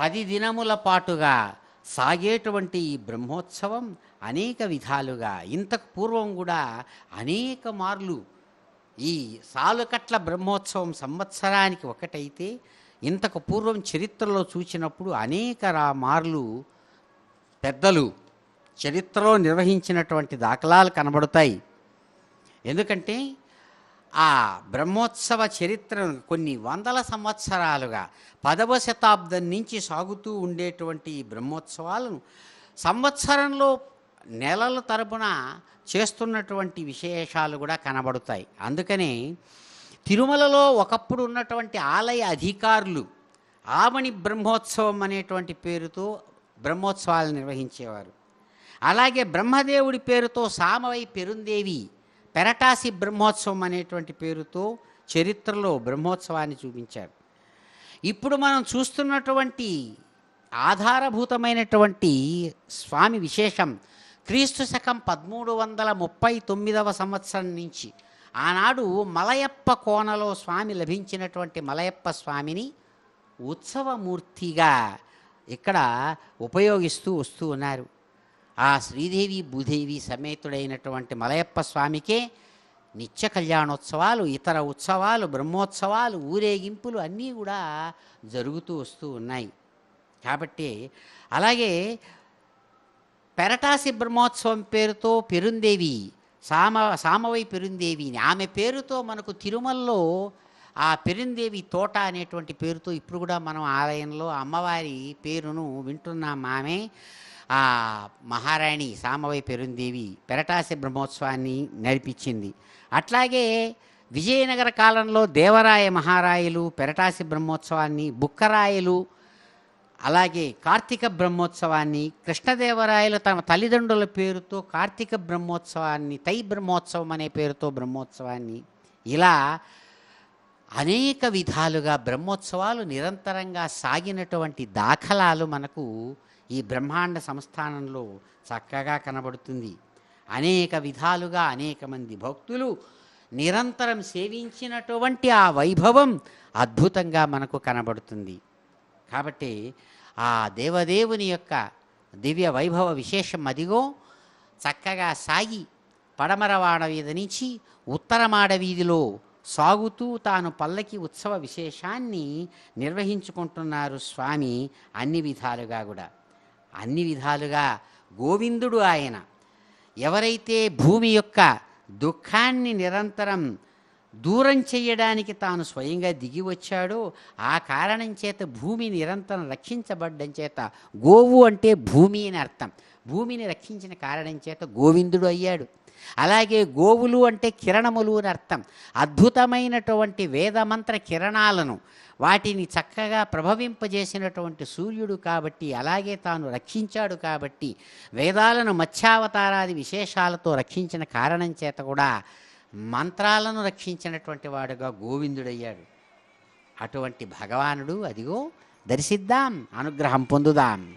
పది దినముల పాటుగా సాగేటువంటి ఈ బ్రహ్మోత్సవం అనేక విధాలుగా ఇంతకు పూర్వం కూడా అనేక మార్లు ఈ సాలుకట్ల బ్రహ్మోత్సవం సంవత్సరానికి ఒకటైతే ఇంతకు పూర్వం చరిత్రలో చూసినప్పుడు అనేక మార్లు పెద్దలు చరిత్రలో నిర్వహించినటువంటి దాఖలాలు కనబడతాయి. ఎందుకంటే ఆ బ్రహ్మోత్సవ చరిత్రను కొన్ని వందల సంవత్సరాలుగా పదవ శతాబ్దం నుంచి సాగుతూ ఉండేటువంటి ఈ బ్రహ్మోత్సవాలను సంవత్సరంలో నెలల తరపున చేస్తున్నటువంటి విశేషాలు కూడా కనబడతాయి. అందుకనే తిరుమలలో ఒకప్పుడు ఉన్నటువంటి ఆలయ అధికారులు ఆమణి బ్రహ్మోత్సవం అనేటువంటి పేరుతో బ్రహ్మోత్సవాలు నిర్వహించేవారు. అలాగే బ్రహ్మదేవుడి పేరుతో సామవై పెరుందేవి పెరటాసి బ్రహ్మోత్సవం అనేటువంటి పేరుతో చరిత్రలో బ్రహ్మోత్సవాన్ని చూపించారు. ఇప్పుడు మనం చూస్తున్నటువంటి ఆధారభూతమైనటువంటి స్వామి విశేషం క్రీస్తు శకం పదమూడు వందల ముప్పై తొమ్మిదవ సంవత్సరం నుంచి ఆనాడు మలయప్ప కోనలో స్వామి లభించినటువంటి మలయప్ప స్వామిని ఉత్సవమూర్తిగా ఇక్కడ ఉపయోగిస్తూ వస్తూ ఉన్నారు. ఆ శ్రీదేవి భూదేవి సమేతుడైనటువంటి మలయప్ప స్వామికే నిత్య కళ్యాణోత్సవాలు ఇతర ఉత్సవాలు బ్రహ్మోత్సవాలు ఊరేగింపులు అన్నీ కూడా జరుగుతూ వస్తూ ఉన్నాయి. కాబట్టి అలాగే పెరటాసి బ్రహ్మోత్సవం పేరుతో పెరుందేవి సామ సామవై పెరుందేవిని ఆమె పేరుతో మనకు తిరుమలలో ఆ పెరుందేవి తోట అనేటువంటి పేరుతో ఇప్పుడు కూడా మనం ఆలయంలో అమ్మవారి పేరును వింటున్నాం ఆమె. ఆ మహారాణి సామవై పెరుందేవి పెరటాసి బ్రహ్మోత్సవాన్ని నడిపించింది అట్లాగే విజయనగర కాలంలో దేవరాయ మహారాయలు పెరటాసి బ్రహ్మోత్సవాన్ని బుక్కరాయలు అలాగే కార్తీక బ్రహ్మోత్సవాన్ని కృష్ణదేవరాయలు తమ తల్లిదండ్రుల పేరుతో కార్తీక బ్రహ్మోత్సవాన్ని తై బ్రహ్మోత్సవం అనే పేరుతో బ్రహ్మోత్సవాన్ని ఇలా అనేక విధాలుగా బ్రహ్మోత్సవాలు నిరంతరంగా సాగినటువంటి దాఖలాలు మనకు ఈ బ్రహ్మాండ సంస్థానంలో చక్కగా కనబడుతుంది. అనేక విధాలుగా అనేక మంది భక్తులు నిరంతరం సేవించినటువంటి ఆ వైభవం అద్భుతంగా మనకు కనబడుతుంది. కాబట్టి ఆ దేవదేవుని యొక్క దివ్య వైభవ విశేషం అదిగో చక్కగా సాగి పడమరవాడ వీధి నుంచి ఉత్తరమాడ వీధిలో సాగుతూ తాను పల్లకి ఉత్సవ విశేషాన్ని నిర్వహించుకుంటున్నారు స్వామి అన్ని విధాలుగా కూడా. అన్ని విధాలుగా గోవిందుడు ఆయన. ఎవరైతే భూమి యొక్క దుఃఖాన్ని నిరంతరం దూరం చేయడానికి తాను స్వయంగా దిగి వచ్చాడో ఆ కారణం చేత భూమి నిరంతరం రక్షించబడ్డం చేత గోవు అంటే భూమి అని అర్థం. భూమిని రక్షించిన కారణం చేత గోవిందుడు అయ్యాడు. అలాగే గోవులు అంటే కిరణములు అని అర్థం. అద్భుతమైనటువంటి వేదమంత్ర కిరణాలను వాటిని చక్కగా ప్రభవింపజేసినటువంటి సూర్యుడు కాబట్టి అలాగే తాను రక్షించాడు కాబట్టి వేదాలను మత్స్యావతారాది విశేషాలతో రక్షించిన కారణం చేత కూడా మంత్రాలను రక్షించినటువంటి వాడుగా గోవిందుడయ్యాడు. అటువంటి భగవానుడు అదిగో దర్శిద్దాం అనుగ్రహం పొందుదాం.